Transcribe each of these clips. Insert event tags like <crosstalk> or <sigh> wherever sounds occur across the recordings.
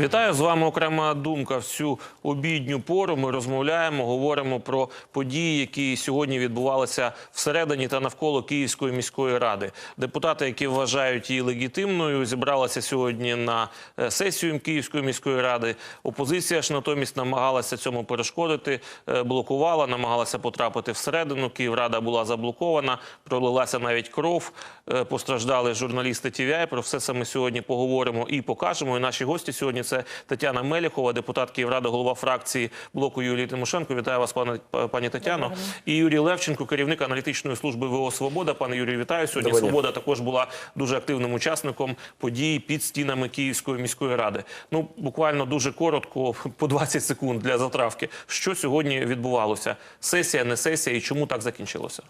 Вітаю з вами. Окрема думка. Всю обідню пору ми розмовляємо, говоримо про події, які сьогодні відбувалися всередині та навколо Київської міської ради. Депутати, які вважають її легітимною, зібралися сьогодні на е, сесію Київської міської ради. Опозиція ж натомість намагалася цьому перешкодити, е, блокувала, намагалася потрапити всередину. Київрада була заблокована, пролилася навіть кров. е, Постраждали журналісти ТВІ. Про все це ми сьогодні поговоримо і покажемо. І наші гості сьогодні це Тетяна Меліхова, депутат Київради, голова фракції блоку Юлії Тимошенко. Вітаю вас, пане пані Тетяно. І Юрій Левченко, керівник аналітичної служби ВО Свобода. Пане Юрію, вітаю. Сьогодні Доброго. Свобода також була дуже активним учасником подій під стінами Київської міської ради. Ну буквально дуже коротко, по 20 секунд для затравки. Що сьогодні відбувалося? Сесія, не сесія, і чому так закінчилося?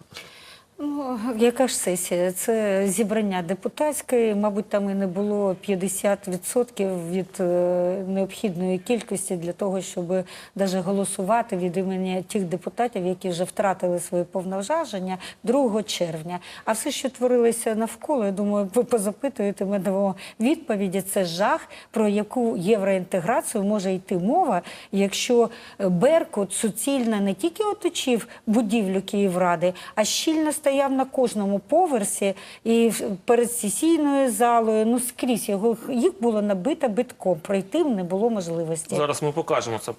Ну, яка ж сесія? Це зібрання депутатське. Мабуть, там і не було 50% від е, необхідної кількості для того, щоб навіть голосувати від імені тих депутатів, які вже втратили свої повноваження 2 червня. А все, що творилося навколо, я думаю, ви позапитуєте дамо відповіді. Це жах, про яку євроінтеграцію може йти мова, якщо Беркут суцільно не тільки оточив будівлю Київради, а щільно стояв на кожному поверсі і в- перед сесійною залою. Ну скрізь його їх було набито битком. Пройти не було можливості. Зараз ми покажемо це,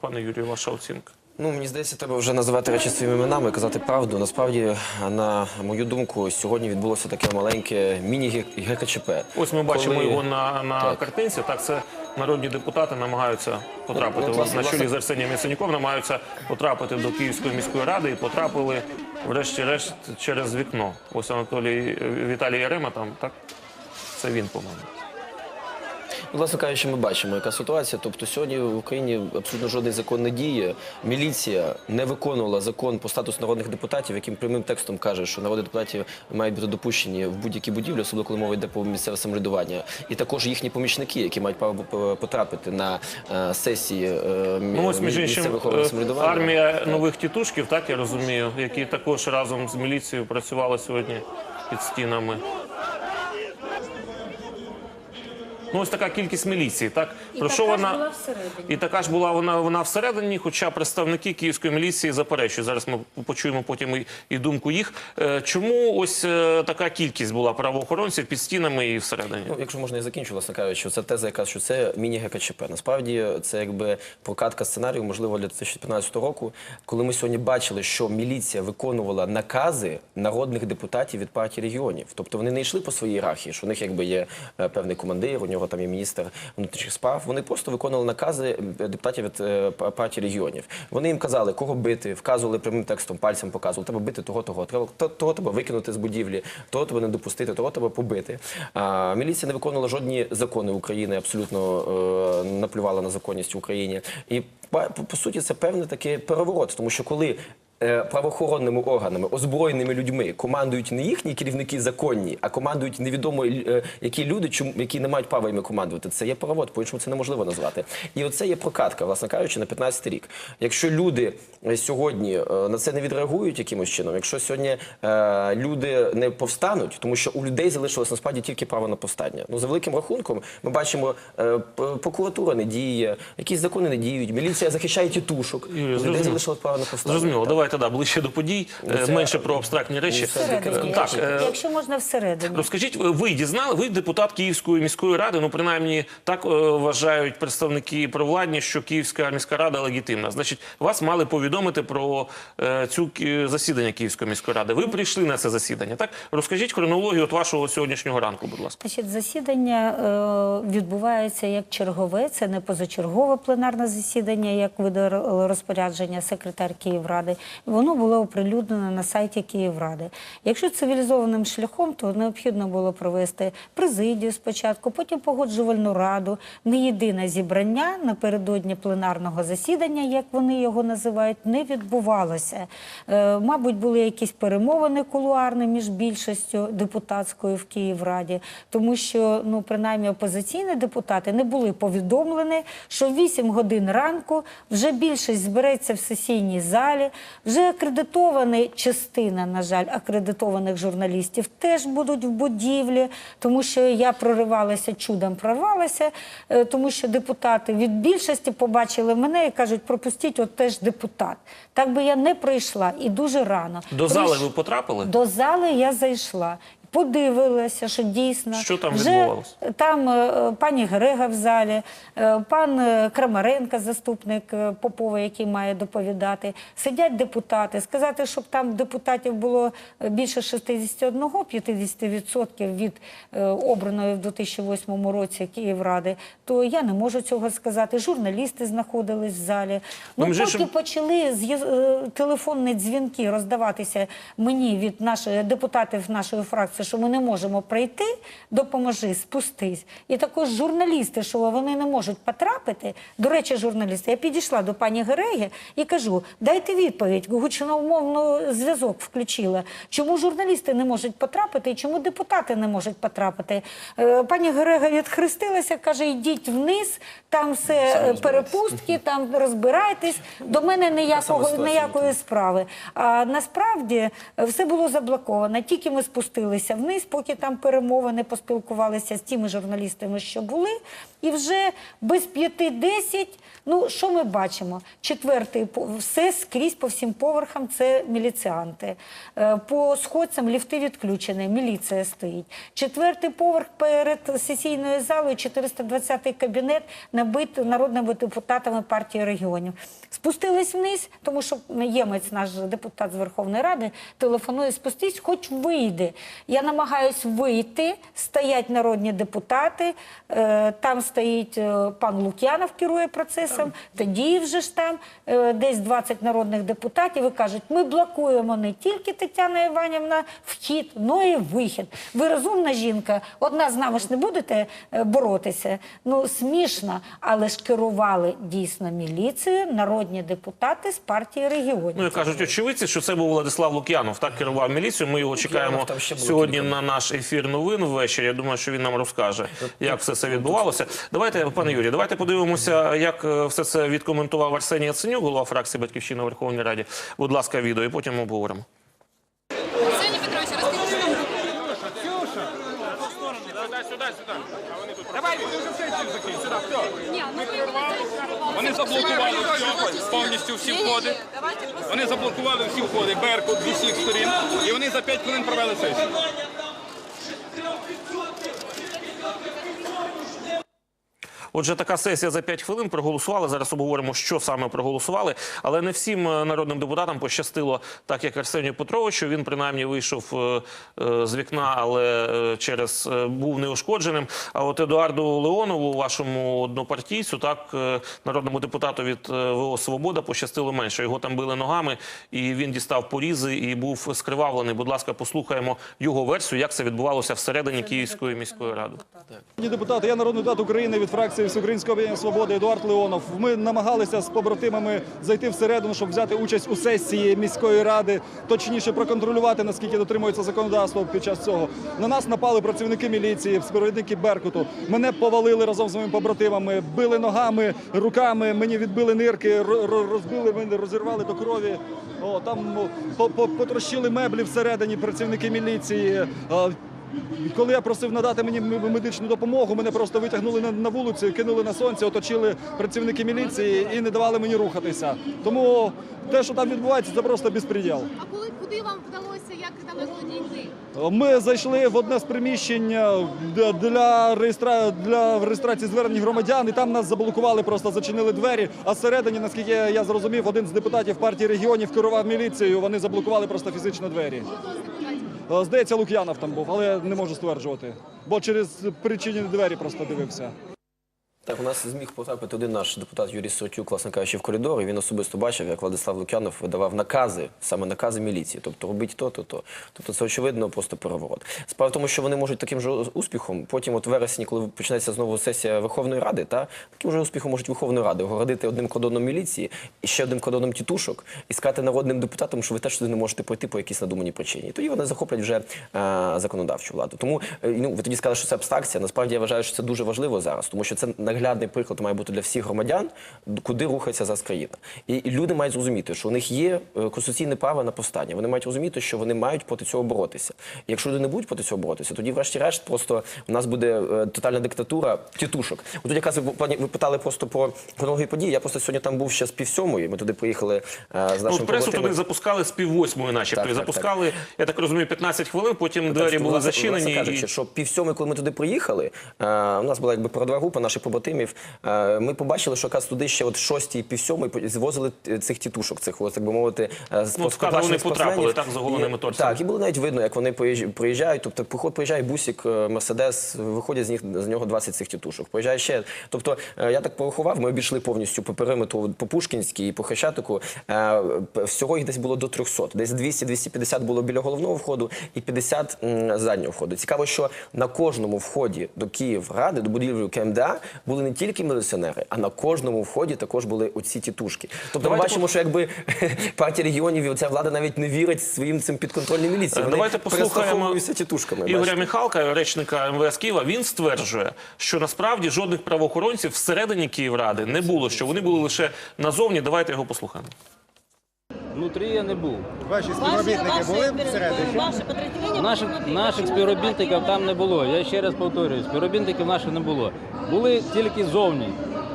пане Юрію. Ваша оцінка. Ну, мені здається, треба вже називати речі своїми іменами казати правду. Насправді, на мою думку, сьогодні відбулося таке маленьке міні-ГКЧП. Ось ми бачимо Коли- його на, на Так. картинці. Так, це народні депутати намагаються потрапити Ну, власне, на чолі з Арсенієм Яценюком, намагаються потрапити до Київської міської ради і потрапили, врешті-решт, через вікно. Ось Анатолій Віталій Ярема там, так? Це він, по-моєму. Власне кажучи, ми бачимо, яка ситуація. Тобто сьогодні в Україні абсолютно жодний закон не діє. Міліція не виконувала закон по статусу народних депутатів, яким прямим текстом каже, що народні депутати мають бути допущені в будь-які будівлі, особливо коли мова йде про місцеве самоврядування. І також їхні помічники, які мають право потрапити на е, сесії е, Ну, ось, між іншим, е, самоврядування. армія нових тітушків, так я розумію, які також разом з міліцією працювали сьогодні під стінами. Ну, ось така кількість міліції, так? І Про така що ж вона була всередині. і така ж була вона вона всередині, хоча представники київської міліції заперечують. Зараз ми почуємо потім і, і думку їх. Е, Чому ось е, така кількість була правоохоронців під стінами і всередині? Ну, якщо можна, я закінчу, власне кажучи, це теза, яка що це міні-ГКЧП. Насправді це якби прокатка сценарію, можливо, для 2015 року, коли ми сьогодні бачили, що міліція виконувала накази народних депутатів від партії регіонів. Тобто вони не йшли по своїй ієрархії, що у них якби є е, певний командир, у нього там є міністр внутрішніх справ. Вони просто виконували накази депутатів від е, партії регіонів. Вони їм казали, кого бити, вказували прямим текстом, пальцем показували, треба бити того, того, треба то- того треба викинути з будівлі, того треба не допустити, того треба побити. А, міліція не виконувала жодні закони України, абсолютно е, наплювала на законність в Україні. І по, по суті це певний такий переворот, тому що коли правоохоронними органами, озброєними людьми командують не їхні керівники законні, а командують невідомо е, які люди, які не мають права іми командувати. Це є перевод, по-іншому це неможливо назвати. І оце є прокатка, власне кажучи, на 15 рік. Якщо люди е, сьогодні е, на це не відреагують якимось чином, якщо сьогодні е, люди не повстануть, тому що у людей залишилось насправді тільки право на повстання. Ну за великим рахунком, ми бачимо, е, прокуратура не діє, якісь закони не діють, міліція захищає тітушок. Юрій, у людей залишилось право на повстання. Зрозуміло. Давайте да, ближче до подій, е, це- менше про абстрактні речі. Всередині, Е, Так, е, якщо можна всередині. Розкажіть, ви дізнали, ви депутат Київської міської ради, ну принаймні так вважають представники провладні, що Київська міська рада легітимна. Значить, вас мали повідомити про цю засідання Київської міської ради. Ви прийшли на це засідання. Так розкажіть хронологію от вашого сьогоднішнього ранку, будь ласка. Значить, засідання відбувається як чергове, це не позачергове пленарне засідання, як видав розпорядження секретар Київради. Воно було оприлюднено на сайті Київради. Якщо цивілізованим шляхом, то необхідно було провести президію спочатку, потім погоджувальну раду, не єдине зібрання напередодні пленарного засідання, як вони його називають, не відбувалося. Е, Мабуть, були якісь перемовини кулуарні між більшістю депутатською в Київраді, тому що ну принаймні опозиційні депутати не були повідомлені, що в 8 годин ранку вже більшість збереться в сесійній залі, вже акредитована акредитовані частина, на жаль, акредитованих журналістів теж будуть в будівлі, тому що я проривалася, чудом прорвалася, е, тому що депутати від більшості побачили мене і кажуть, пропустіть, от теж депутат. Так би я не прийшла і дуже рано. До Прийш- зали ви потрапили? До зали я зайшла. Подивилася, що дійсно Що там вже відбувалось? там е, пані Грега в залі, е, пан е, Крамаренко, заступник е, Попова, який має доповідати. Сидять депутати. Сказати, щоб там депутатів було більше 61, 50% від е, обраної в 2008 році Київради, то я не можу цього сказати. Журналісти знаходились в залі. Ну, Ну, між поки почали е, телефонні дзвінки роздаватися мені від наших депутатів нашої фракції, що ми не можемо пройти, допоможи, спустись. І також журналісти, що вони не можуть потрапити. До речі, журналісти, я підійшла до пані Гереги і кажу: дайте відповідь, гучномовно зв'язок включила. Чому журналісти не можуть потрапити і чому депутати не можуть потрапити? Е, Пані Герега відхрестилася, каже: йдіть вниз, там все е, перепустки, там розбирайтесь. До мене ніякого ніякої справи. А насправді все було заблоковано. Тільки ми спустилися вниз, поки там перемовини поспілкувалися з тими журналістами, що були, і вже без п'яти десять. Ну що ми бачимо? Четвертий все скрізь по всім поверхам це міліціанти. Е, По сходцям ліфти відключені, міліція стоїть. Четвертий поверх перед сесійною залою, 420-й кабінет набит народними депутатами партії регіонів. Спустились вниз, тому що ємець, наш депутат з Верховної Ради, телефонує спустись, хоч вийди. Я намагаюсь вийти, стоять народні депутати, е, там стоїть е, пан Лук'янов, керує процесом, тоді вже ж там е, десь 20 народних депутатів і кажуть, ми блокуємо не тільки Тетяна Іванівна вхід, но і вихід. Ви розумна жінка, одна з нами ж не будете боротися. Ну, смішно, але ж керували дійсно міліцією народні депутати з партії регіонів. Ну, і кажуть очевидці, що це був Владислав Лук'янов, так керував міліцією. Ми його чекаємо сьогодні кілька. на наш ефір новин ввечері. Я думаю, що він нам розкаже, як все це відбувалося. Давайте, пане Юрію, давайте подивимося, як е, все це відкоментував Арсеній Яценюк, голова фракції Батьківщина у Верховній Раді. Будь ласка, відео, і потім обговоримо. Арсеній Петрович, розкажіть нам. Ні, ну Вони заблокували повністю всі входи. Давайте Вони заблокували всі входи, Беркут з усіх сторін. І вони за 5 хвилин провели сесію. Отже, така сесія за 5 хвилин проголосували. Зараз обговоримо, що саме проголосували. Але не всім е, народним депутатам пощастило, так як Арсенію Петровичу. Він принаймні вийшов е, е, з вікна, але через був неушкодженим. А от Едуарду Леонову, вашому однопартійцю, так народному депутату від ВО Свобода, пощастило менше. Його там били ногами, і він дістав порізи і був скривавлений. Будь ласка, послухаємо його версію, як це відбувалося всередині Київської міської ради. Депутати, я народний депутат України від фракції Всеукраїнського об'єднання Свободи Едуард Леонов. Ми намагалися з побратимами зайти всередину, щоб взяти участь у сесії міської ради, точніше проконтролювати, наскільки дотримується законодавство під час цього. На нас напали працівники міліції, співробітники Беркуту. Мене повалили разом з моїми побратимами, били ногами, руками, мені відбили нирки, ро- ро- розбили мене, розірвали до крові. О, там по- по- потрощили меблі всередині працівники міліції. І Коли я просив надати мені медичну допомогу, мене просто витягнули на, вулицю, кинули на сонце, оточили працівники міліції і не давали мені рухатися. Тому те, що там відбувається, це просто безпреділ. А коли куди вам вдалося, як там було дійти? Ми зайшли в одне з приміщень е, для, реєстра... для реєстрації звернень громадян, і там нас заблокували, просто зачинили двері. А всередині, наскільки я зрозумів, один з депутатів партії регіонів керував міліцією. Вони заблокували просто фізично двері. Е, Здається, Лук'янов там був, але не можу стверджувати, бо через причинені двері просто дивився. Так, у нас зміг потрапити один наш депутат Юрій Сотюк, власне кажучи, в коридор, і він особисто бачив, як Владислав Лук'янов видавав накази, саме накази міліції, тобто робіть то, то, то. Тобто це очевидно просто переворот. Справа в тому, що вони можуть таким же успіхом, потім, от вересні, коли почнеться знову сесія Верховної Ради, та таким же успіхом можуть Верховної Ради огородити одним кордоном міліції і ще одним кордоном тітушок, і сказати народним депутатам, що ви теж сюди не можете пройти по якійсь надуманій причині. Тоді вони захоплять вже е, законодавчу владу. Тому е, ну ви тоді сказали, що це абстракція. Насправді я вважаю, що це дуже важливо зараз, тому що це наглядний приклад має бути для всіх громадян, куди рухається зараз країна. І, люди мають зрозуміти, що у них є е, конституційне право на повстання. Вони мають розуміти, що вони мають проти цього боротися. І якщо люди не будуть проти цього боротися, тоді, врешті-решт, просто у нас буде е, тотальна диктатура тітушок. От якраз ви, ви питали просто про хронологію подій. Я просто сьогодні там був ще з пів сьомої. Ми туди приїхали е, з Ну, пресу побратимами. туди запускали з пів восьмої. Так, так, запускали, я так розумію, 15 хвилин, потім двері були власне- зачинені. власне кажучи, і- що пів сьомої, коли ми туди приїхали, у нас була якби передова група наших побратимів. Е, ми побачили, що якраз туди ще от шостій, пів сьомої по- звозили е, цих тітушок, цих, от, так би мовити, е, з Ну, кадр вони потрапили, так, з оголеними І- Так, і було навіть видно, як вони приїжджають. Тобто, приход приїжджає бусик, е, мерседес, виходять з них з нього 20 цих тітушок. Приїжджає ще. Тобто, я так порахував, ми обійшли повністю по периметру по Пушкінській і по Хрещатику. Всього їх десь було до 300. Десь 200-250 було біля головного входу і 50 м, заднього входу. Цікаво, що на кожному вході до Київради, до будівлі КМДА були не тільки міліціонери, а на кожному вході також були оці тітушки. Тобто ми бачимо, бачимо, що якби <laughs> партія регіонів і ця влада навіть не вірить своїм цим підконтрольним міліціям. Вони Давайте послухаємо тітушками. Ігоря бачите. Міхалка, речника МВС Києва. Він стверджує, що насправді жодних правоохоронців всередині Київради не було, що вони були лише назовні. Давайте його послухаємо. Внутрі я не був. Ваші співробітники були всередині? Ваше підрозділення Наших, наших співробітників там не було. Я ще раз повторюю, співробітників наших не було. Були тільки зовні.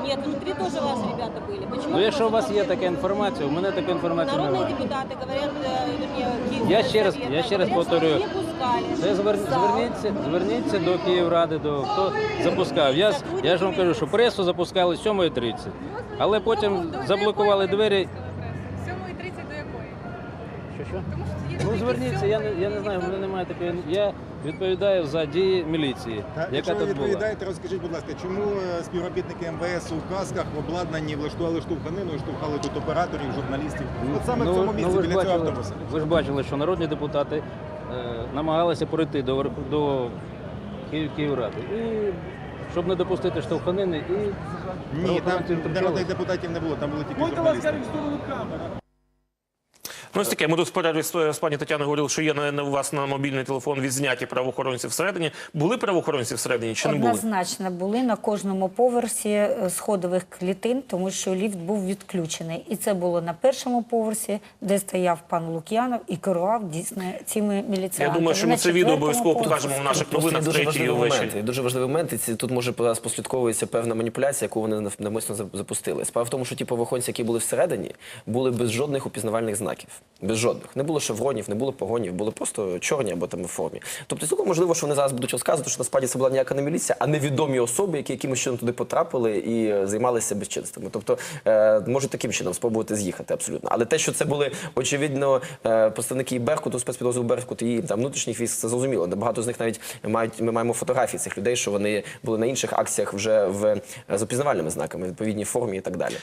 Ні, внутрі теж ваші ребята були. Почему? Ну, якщо у вас є така інформація, у мене такої інформації Народні немає. депутати говорять, е, верні, Київського Я ще раз- совета, я ще раз повторюю. не пускали. Це звер... в зал. зверніться, зверніться до Київради, до хто запускав. Я, с- я ж вам кажу, що пресу запускали з 7.30, але потім заблокували двері. 7.30 до якої? Що, Ну зверніться, я не, я не знаю, в мене немає такої. Я відповідаю за дії міліції, Та, яка якщо ви тут була. відповідаєте, розкажіть, будь ласка, чому е, співробітники МВС у касках обладнані влаштували штовханину і штовхали тут операторів, журналістів? От саме в цьому місці ви ж біля цього бачили, автобуса. Ви ж бачили, що народні депутати е, намагалися пройти до, до Київ, Київради. І щоб не допустити штовханини і Ні, там правоохоронці народних депутатів не було, там були тільки журналісти. Ну, ось таке. Ми тут в з з пані Тетяною говорили, що є на, на у вас на мобільний телефон відзняті правоохоронці всередині. Були правоохоронці всередині чи не були? Однозначно були на кожному поверсі е, сходових клітин, тому що ліфт був відключений. І це було на першому поверсі, де стояв пан Лук'янов і керував дійсно цими Я думаю, що ми це відео обов'язково покажемо в наших новинах дуже третій важливий увечері. Дуже важливий момент. І ці- тут може зараз послідковується певна маніпуляція, яку вони нав- навмисно запустили. Справа в тому, що ті правоохоронці, які були всередині, були без жодних упізнавальних знаків. Без жодних. Не було шевронів, не було погонів, були просто чорні або там у формі. Тобто, цілком можливо, що вони зараз будуть розказувати, що насправді це була ніяка не міліція, а невідомі особи, які якимось чином туди потрапили і е, займалися безчинствами. Тобто, е, можуть таким чином спробувати з'їхати абсолютно. Але те, що це були очевидно е, представники Беркуту, спецпідрозділу Беркут і там внутрішніх військ, це зрозуміло. Багато з них навіть мають ми маємо фотографії цих людей, що вони були на інших акціях вже в з опізнавальними знаками, в відповідній формі і так далі.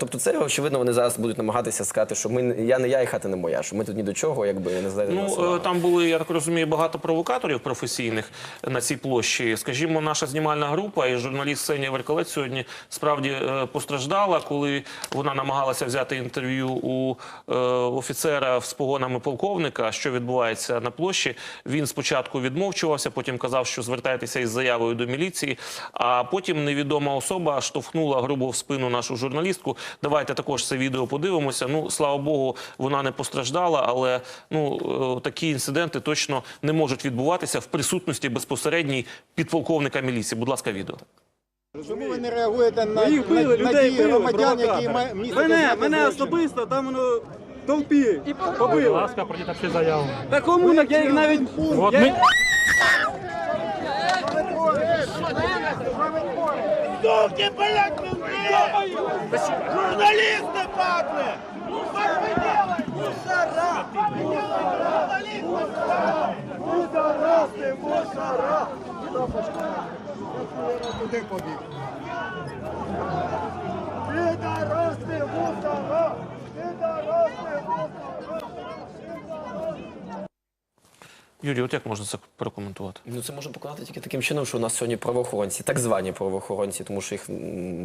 Тобто, це очевидно, вони зараз будуть намагатися сказати, що ми я не я і хата не моя, що ми тут ні до чого, якби не знаю. Ну е, там були, я так розумію, багато провокаторів професійних на цій площі. Скажімо, наша знімальна група і журналіст Ксенія Веркалець сьогодні справді е, постраждала, коли вона намагалася взяти інтерв'ю у е, офіцера з погонами полковника, що відбувається на площі. Він спочатку відмовчувався, потім казав, що звертайтеся із заявою до міліції. А потім невідома особа штовхнула грубо в спину нашу журналістку. Давайте також це відео подивимося. Ну слава Богу, вона не постраждала, але ну е, такі інциденти точно не можуть відбуватися в присутності безпосередній підполковника міліції. Будь ласка, відео. Чому ви не реагуєте на, Ну, їх били, на, на людей дії били, громадян, які провокатори. ма- містять Мене, ознаки мене злочину? особисто там воно в толпі побили. Будь ласка, прочитавши заяву. Та кому так я їх навіть... я... Суки, блядь, менты! Журналисты, падлы! Ну что вы делаете? Мусора! Журналисты, мусора! Пидорасы, мусора! Куди побіг? Пидорасы, мусора! Юрій, от як можна це прокоментувати? Ну, це можна поконати тільки таким чином, що у нас сьогодні правоохоронці, так звані правоохоронці, тому що їх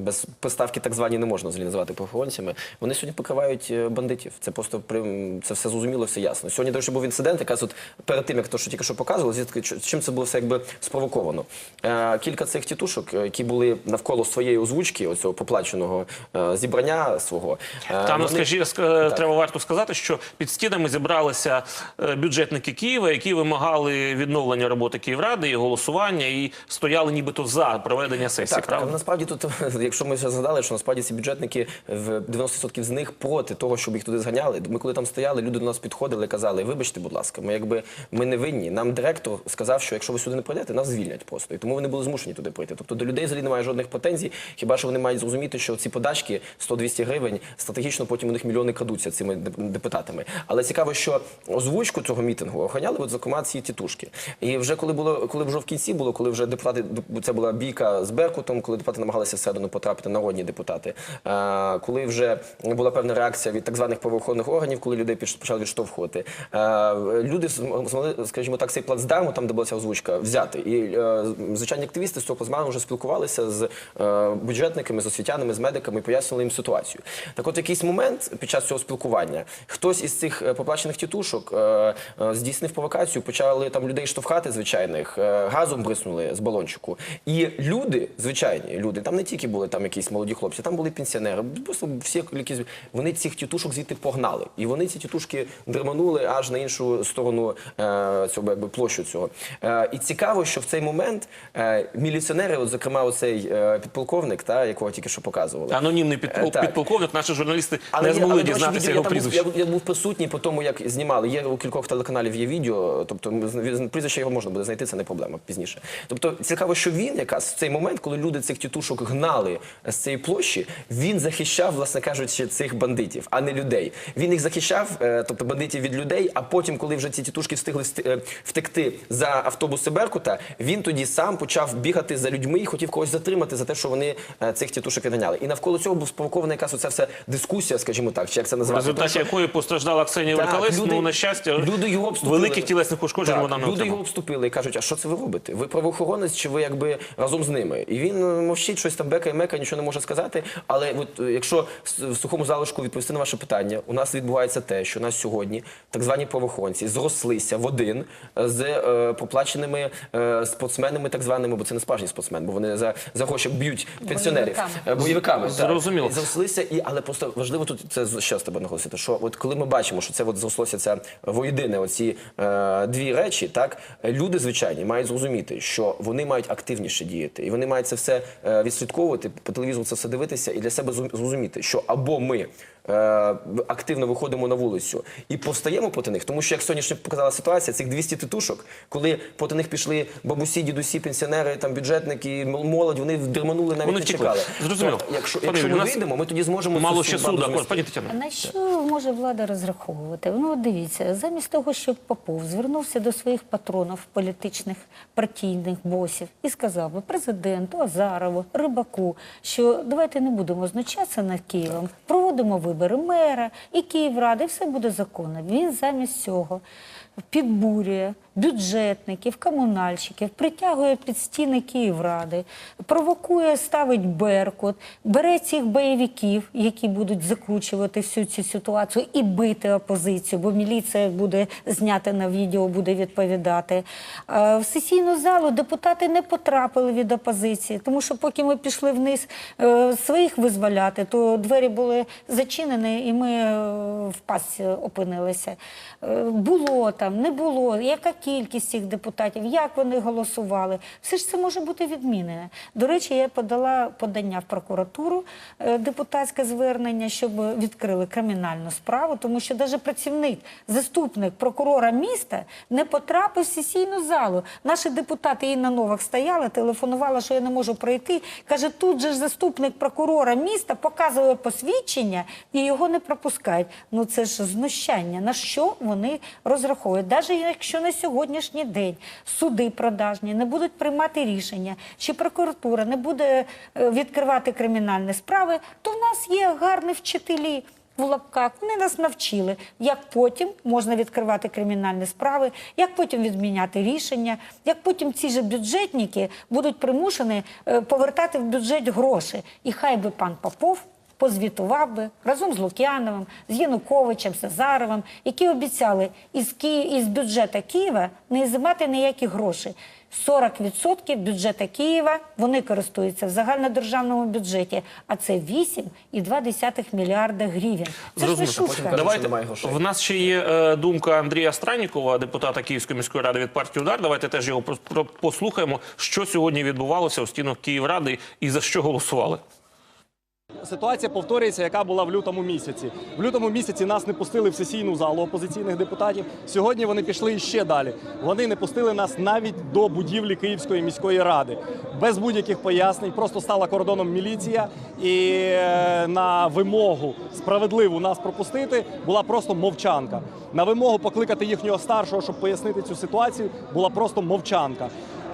без приставки так звані не можна взагалі називати правоохоронцями. Вони сьогодні покривають е, бандитів. Це просто це все зрозуміло, все ясно. Сьогодні, до речі, був інцидент, якраз от перед тим, як то, що тільки що показували, звідки чим це було все якби спровоковано. Е, кілька цих тітушок, е, які були навколо своєї озвучки, оцього поплаченого е, зібрання свого. е, Там, вони- скажі, ск- треба варто сказати, що під стінами зібралися бюджетники Києва, які вимагали відновлення роботи Київради і голосування, і стояли нібито за проведення сесії. Так, так, правда? але насправді тут, <laughs> якщо ми згадали, що насправді ці бюджетники в 90% з них проти того, щоб їх туди зганяли. Ми коли там стояли, люди до нас підходили казали: вибачте, будь ласка, ми якби ми не винні. Нам директор сказав, що якщо ви сюди не прийдете, нас звільнять просто. І тому вони були змушені туди прийти. Тобто до людей взагалі немає жодних претензій. Хіба що вони мають зрозуміти, що ці подачки 100-200 гривень стратегічно потім у них мільйони крадуться цими депутатами. Але цікаво, що озвучку цього мітингу охороняли, от зокрема ці тітушки. І вже коли було, коли вже в кінці було, коли вже депутати це була бійка з Беркутом, коли депутати намагалися всередину потрапити народні депутати. е, Коли вже була певна реакція від так званих правоохоронних органів, коли людей піш- почали відштовхувати. е, Люди змогли, скажімо так, цей плацдарм, там де була ця озвучка, взяти. І е, звичайні активісти з цього плацдарму вже спілкувалися з е, бюджетниками, з освітянами, з медиками, і пояснювали їм ситуацію. Так, от якийсь момент під час цього спілкування хтось із цих е, поплачених тітушок е, е, здійснив провокацію, почали там людей штовхати звичайних, е, газом бриснули з балончику. І люди, звичайні люди, там не тільки були там якісь молоді хлопці, там були пенсіонери, просто всі якісь вони цих тітушок звідти погнали. І вони ці тітушки дерманули аж на іншу сторону е, цього якби площу цього. Е, і цікаво, що в цей момент е, міліціонери, от зокрема, оцей е, підполковник, та якого тільки що показували. Анонімний підпол- Е, підполковник, наші журналісти Але, не змогли але, дізнатися відео- його я, був, прізвище. я, я був присутній по тому, як знімали. Є у кількох телеканалів є відео, тобто прізвище його можна буде знайти, це не проблема пізніше. Тобто цікаво, що він якраз в цей момент, коли люди цих тітушок гнали з цієї площі, він захищав, власне кажучи, цих бандитів, а не людей. Він їх захищав, е, тобто бандитів від людей. А потім, коли вже ці тітушки встигли вст- е, втекти за автобуси Беркута, він тоді сам почав бігати за людьми і хотів когось затримати за те, що вони е, цих тітушок відганяли. І навколо цього був спровокована якась оця вся дискусія, скажімо так, чи як це В називати. Результаті якої постраждала Ксенія Веркалець, ну, на щастя, люди його великих тілесних ушкоджень Так, вона не люди отримала. його обступили і кажуть, а що це ви робите? Ви правоохоронець чи ви якби разом з ними? І він е, мовчить, щось там бекає, мекає, нічого не може сказати. Але от е, якщо в сухому залишку відповісти на ваше питання, у нас відбувається те, що у нас сьогодні так звані правоохоронці зрослися в один е, з е, поплаченими е, спортсменами, так званими, бо це не справжній спортсмен, бо вони за, за гроші б'ють пенсіонерів Бойовиками. Бойовиками. так. Зрозуміло. Зрослися, і але просто важливо тут це ще з тебе наголосити. Що от коли ми бачимо, що це от зрослося ця воєдине, оці е, дві речі, так люди звичайні мають зрозуміти, що вони мають активніше діяти, і вони мають це все е, відслідковувати по телевізору, це все дивитися, і для себе зрозуміти, що або ми. е, Активно виходимо на вулицю і повстаємо проти них, тому що як сьогодні показала ситуація, цих 200 титушок, коли проти них пішли бабусі, дідусі, пенсіонери, там бюджетники, молодь, вони дерманули навіть Вони не чекали. Зрозуміло. То, Якщо, Пане якщо ми вийдемо, ми тоді зможемо Мало ще змести. Пані Тетяно. На що може влада розраховувати? Ну, дивіться, замість того, щоб Попов звернувся до своїх патронів політичних партійних босів і сказав би президенту Азарову, Рибаку, що давайте не будемо знущатися над Києвом, проводимо вибори мера і Київради, і все буде законно. Він замість цього підбурює бюджетників, комунальщиків, притягує під стіни Київради, провокує, ставить Беркут, бере цих бойовиків, які будуть закручувати всю цю ситуацію і бити опозицію, бо міліція буде знята на відео, буде відповідати. Е, В сесійну залу депутати не потрапили від опозиції, тому що поки ми пішли вниз е, своїх визволяти, то двері були зачинені, і ми е, в пастці опинилися. Було там, не було, яка кількість цих депутатів, як вони голосували. Все ж це може бути відмінене. До речі, я подала подання в прокуратуру, е, депутатське звернення, щоб відкрили кримінальну справу, тому що навіть працівник, заступник прокурора міста не потрапив в сесійну залу. Наші депутати Інна Новак стояла, телефонувала, що я не можу пройти. Каже, тут же заступник прокурора міста показує посвідчення і його не пропускають. Ну це ж знущання. На що вони розраховують? Навіть якщо на сьогоднішній день суди продажні не будуть приймати рішення, чи прокуратура не буде е, відкривати кримінальні справи, то в нас є гарні вчителі. В лапках вони нас навчили, як потім можна відкривати кримінальні справи, як потім відміняти рішення, як потім ці ж бюджетники будуть примушені е, повертати в бюджет гроші. І хай би пан Попов позвітував би разом з Лук'яновим, з Януковичем, Сазаровим, які обіцяли із, Ки... із бюджету Києва не займати ніякі гроші. 40% бюджету Києва вони користуються в загальнодержавному бюджеті, а це 8,2 мільярда гривень. Це ж не шутка. Давайте в нас ще є е, думка Андрія Странікова, депутата Київської міської ради від партії Удар. Давайте теж його послухаємо, що сьогодні відбувалося у стінах Київради і за що голосували. Ситуація повторюється, яка була в лютому місяці. В лютому місяці нас не пустили в сесійну залу опозиційних депутатів. Сьогодні вони пішли ще далі. Вони не пустили нас навіть до будівлі Київської міської ради без будь-яких пояснень. Просто стала кордоном міліція, і е, на вимогу справедливу нас пропустити була просто мовчанка. На вимогу покликати їхнього старшого, щоб пояснити цю ситуацію, була просто мовчанка.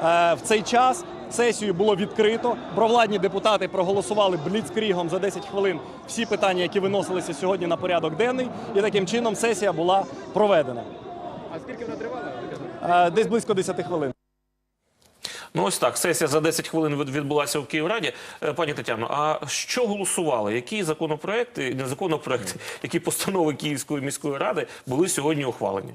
Е, В цей час сесію було відкрито. Провладні депутати проголосували бліцкрігом за 10 хвилин всі питання, які виносилися сьогодні на порядок денний, і таким чином сесія була проведена. А скільки вона тривала? Е, Десь близько 10 хвилин. Ну ось так, сесія за 10 хвилин відбулася в Київраді. Е, Пані Тетяно, а що голосували? Які законопроекти, не законопроекти, які постанови Київської міської ради були сьогодні ухвалені?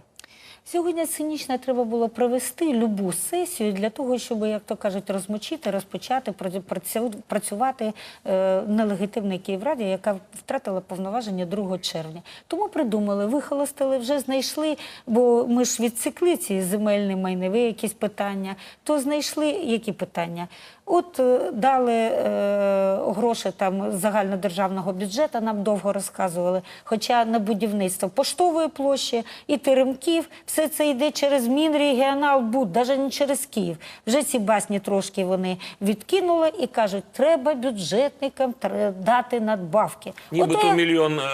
Сьогодні цинічно треба було провести любу сесію для того, щоб, як то кажуть, розмочити, розпочати працю- працю- працювати е, нелегітимній Київраді, яка втратила повноваження 2 червня. Тому придумали, вихолостили, вже знайшли, бо ми ж відсікли ці земельні майнові якісь питання, то знайшли які питання. От е, дали е, гроші там загальнодержавного бюджету, нам довго розказували. Хоча на будівництво поштової площі і теремків, все це йде через Мінрегіоналбуд, навіть не через Київ. Вже ці басні трошки вони відкинули і кажуть, треба бюджетникам дати надбавки. Нібито Ото я- мільйон е,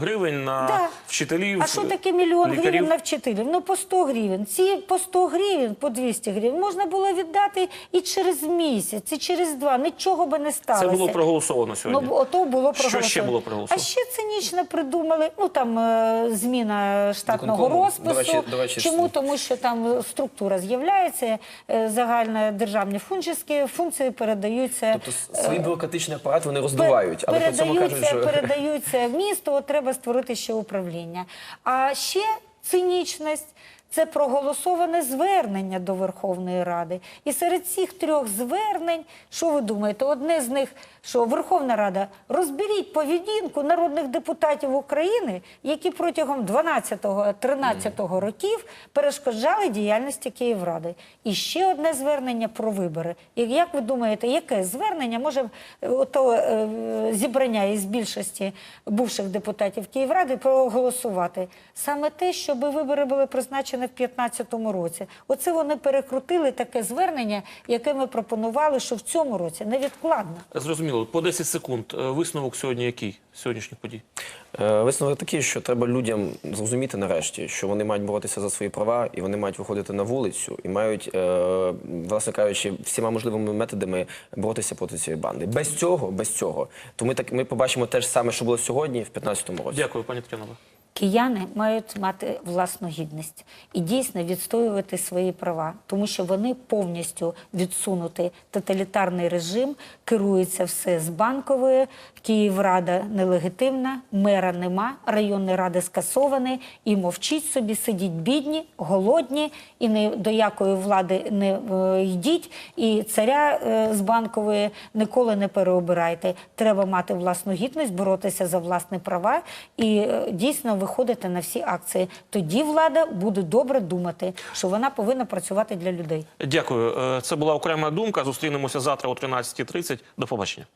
гривень на Да. вчителів. А що таке мільйон лікарів? гривень на вчителів? Ну по 100 гривень. Ці по 100 гривень, по 200 гривень можна було віддати і через місяць, і через два. Нічого би не сталося. Це було проголосовано сьогодні. Ну, ото було Що ще було проголосовано? А ще цинічно придумали, ну там е, зміна штатного Виконкому. розпису. До речі- до Чому? Тому що там структура з'являється, е, загальнодержавні функції, функції передаються. Тобто свій бюрократичний апарат вони роздувають, але при цьому кажуть, що передаються в місто, треба створити ще управління. А ще цинічність. Це проголосоване звернення до Верховної Ради. І серед цих трьох звернень, що ви думаєте, одне з них, що Верховна Рада розберіть поведінку народних депутатів України, які протягом 12-13 років перешкоджали діяльності Київради. І ще одне звернення про вибори. І як ви думаєте, яке звернення може е, ото е, зібрання із більшості бувших депутатів Київради проголосувати? Саме те, щоб вибори були призначені в 2015 році. Оце вони перекрутили таке звернення, яке ми пропонували, що в цьому році невідкладно. Зрозуміло, по 10 секунд. Е, Висновок сьогодні який? Сьогоднішніх подій? Е, Висновок такий, що треба людям зрозуміти нарешті, що вони мають боротися за свої права, і вони мають виходити на вулицю, і мають, е, власне кажучи, всіма можливими методами боротися проти цієї банди. Без цього, без цього, то ми так ми побачимо те ж саме, що було сьогодні в 2015 році. Дякую, пані Тетяно. Кияни мають мати власну гідність і дійсно відстоювати свої права, тому що вони повністю відсунути тоталітарний режим, керується все з банкової. Київрада нелегітимна, мера нема, районні ради скасовані, і мовчіть собі, сидіть бідні, голодні, і не до якої влади не е, йдіть. І царя е, з банкової ніколи не переобирайте. Треба мати власну гідність, боротися за власні права і е, дійсно виходити на всі акції. Тоді влада буде добре думати, що вона повинна працювати для людей. Дякую. Е, Це була окрема думка. Зустрінемося завтра о 13.30. До побачення.